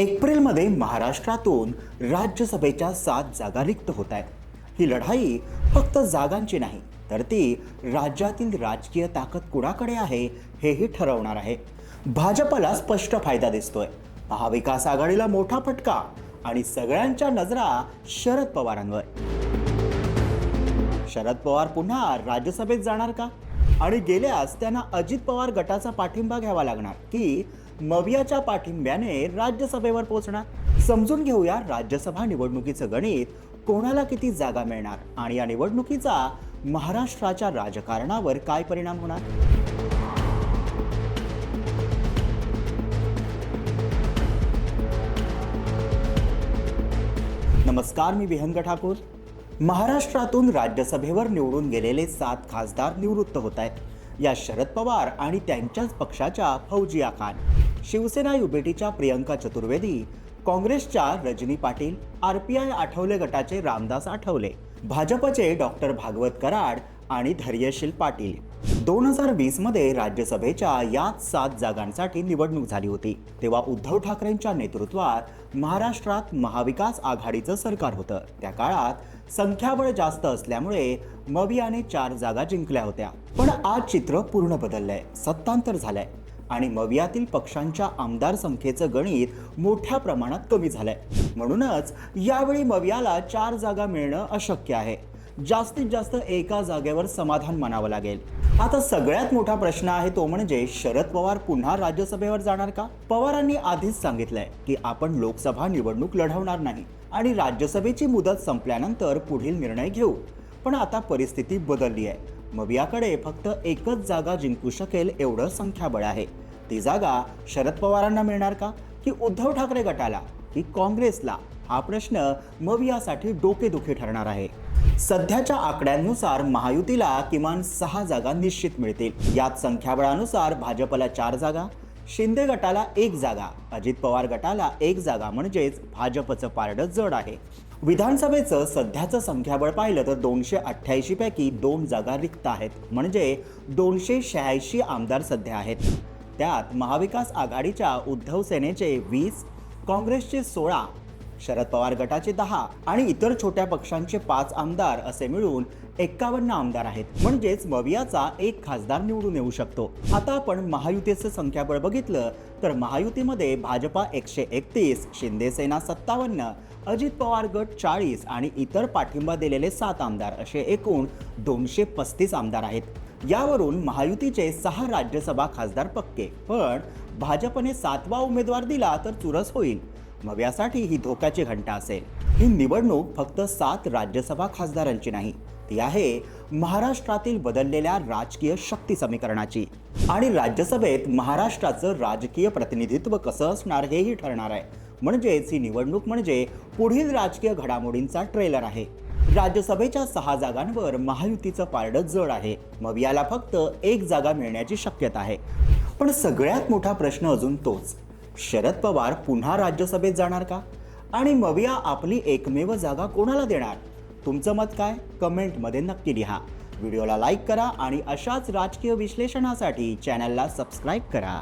एप्रिलमध्ये महाराष्ट्रातून राज्यसभेच्या सात जागा रिक्त होत आहेत. ही लढाई फक्त जागांची नाही तर ती राज्यातील राजकीय ताकद कुणाकडे आहे हेही ठरवणार आहे. भाजपला स्पष्ट फायदा दिसतोय. महाविकास आघाडीला मोठा फटका आणि सगळ्यांच्या नजरा शरद पवारांवर. शरद पवार पुन्हा राज्यसभेत जाणार का? आणि गेल्यास त्यांना अजित पवार गटाचा पाठिंबा घ्यावा लागणार की मवियाच्या पाठिंब्याने राज्यसभेवर पोहोचणार. समजून घेऊया राज्यसभा निवडणुकीचं गणित. कोणाला किती जागा मिळणार? आणि या निवडणुकीचा महाराष्ट्राच्या राजकारणावर काय परिणाम होणार? नमस्कार मी विहंग ठाकूर. महाराष्ट्रातून राज्यसभेवर निवडून गेलेले सात खासदार निवृत्त होत आहेत. या शरद पवार आणि त्यांच्याच पक्षाच्या फौजिया खान. शिवसेना युबेटीच्या प्रियंका चतुर्वेदी काँग्रेसच्या Rajani Patil R P I Athawale गटाचे रामदास आठवले भाजपचे डॉक्टर भागवत कराड आणि धैर्यशील पाटील. दोन हजार वीसमध्ये राज्यसभेच्या याच सात जागांसाठी निवडणूक झाली होती तेव्हा उद्धव ठाकरेंच्या नेतृत्वात महाराष्ट्रात महाविकास आघाडीचं सरकार होतं. त्या काळात संख्याबळ जास्त असल्यामुळे मवियाने चार जागा जिंकल्या होत्या. पण आज चित्र पूर्ण बदललंय सत्तांतर झालंय. आणि मवियातील पक्षांच्या आमदार संख्येचं गणित मोठ्या प्रमाणात कमी झालंय. म्हणूनच यावेळी मवियाला चार जागा मिळणं अशक्य आहे. जास्तीत जास्त एका जागेवर समाधान मानावं लागेल. आता सगळ्यात मोठा प्रश्न आहे तो म्हणजे शरद पवार पुन्हा राज्यसभेवर जाणार का? पवारांनी आधीच सांगितलंय की आपण लोकसभा निवडणूक लढवणार नाही आणि राज्यसभेची मुदत संपल्यानंतर पुढील निर्णय घेऊ. पण आता परिस्थिती बदलली आहे. मवियाकडे फक्त एकच जागा जिंकू शकेल एवढं संख्याबळ आहे. ती जागा शरद पवारांना मिळणार का? की उद्धव ठाकरे गटाला? की काँग्रेसला? हा प्रश्न मवियासाठी डोकेदुखी ठरणार आहे. सध्याच्या आकड्यांनुसार महायुतीला किमान सहा जागा निश्चित मिळतील. यात संख्याबळानुसार भाजपला चार जागा शिंदे गटाला एक जागा अजित पवार गटाला एक जागा म्हणजेच भाजपचं पारडं जड आहे. विधानसभेचं सध्याचं संख्याबळ पाहिलं तर दोनशे अठ्ठ्याऐंशी पैकी दोन जागा रिक्त आहेत. म्हणजे दोनशे शहाऐंशी आमदार सध्या आहेत. त्यात महाविकास आघाडीच्या उद्धव सेनेचे वीस काँग्रेसचे सोळा शरद पवार गटाचे दहा आणि इतर छोट्या पक्षांचे पाच आमदार असे मिळून एक्कावन्न आमदार आहेत. म्हणजेच मवियाचा एक खासदार निवडून येऊ शकतो. आता आपण महायुतीचं संख्याबळ बघितलं तर महायुतीमध्ये भाजपा एकशे एकतीस शिंदे सेना सत्तावन्न अजित पवार गट चाळीस आणि इतर पाठिंबा दिलेले सात आमदार असे एकूण दोनशे पस्तीस आमदार आहेत. यावरून महायुतीचे सहा राज्यसभा खासदार पक्के. पण भाजपने सातवा उमेदवार दिला तर चुरस होईल. मव्यासाठी ही धोक्याची घंटा असेल. ही निवडणूक फक्त सात राज्यसभा खासदारांची नाही ती आहे महाराष्ट्रातील बदललेल्या राजकीय शक्ती समीकरणाची. आणि राज्यसभेत महाराष्ट्राचं राजकीय प्रतिनिधित्व कसं असणार हेही ठरणार आहे. म्हणजेच ही निवडणूक म्हणजे पुढील राजकीय घडामोडींचा ट्रेलर आहे. राज्यसभेच्या सहा जागांवर महायुतीचं पारडं जड आहे. मवियाला फक्त एक जागा मिळण्याची शक्यता आहे. पण सगळ्यात मोठा प्रश्न अजून तोच. शरद पवार पुन्हा राज्यसभेत जाणार का? आणि मविया आपली एकमेव जागा कोणाला देणार? तुमचं मत काय? कमेंटमध्ये नक्की लिहा. व्हिडिओला लाईक करा आणि अशाच राजकीय विश्लेषणासाठी चॅनलला सबस्क्राईब करा.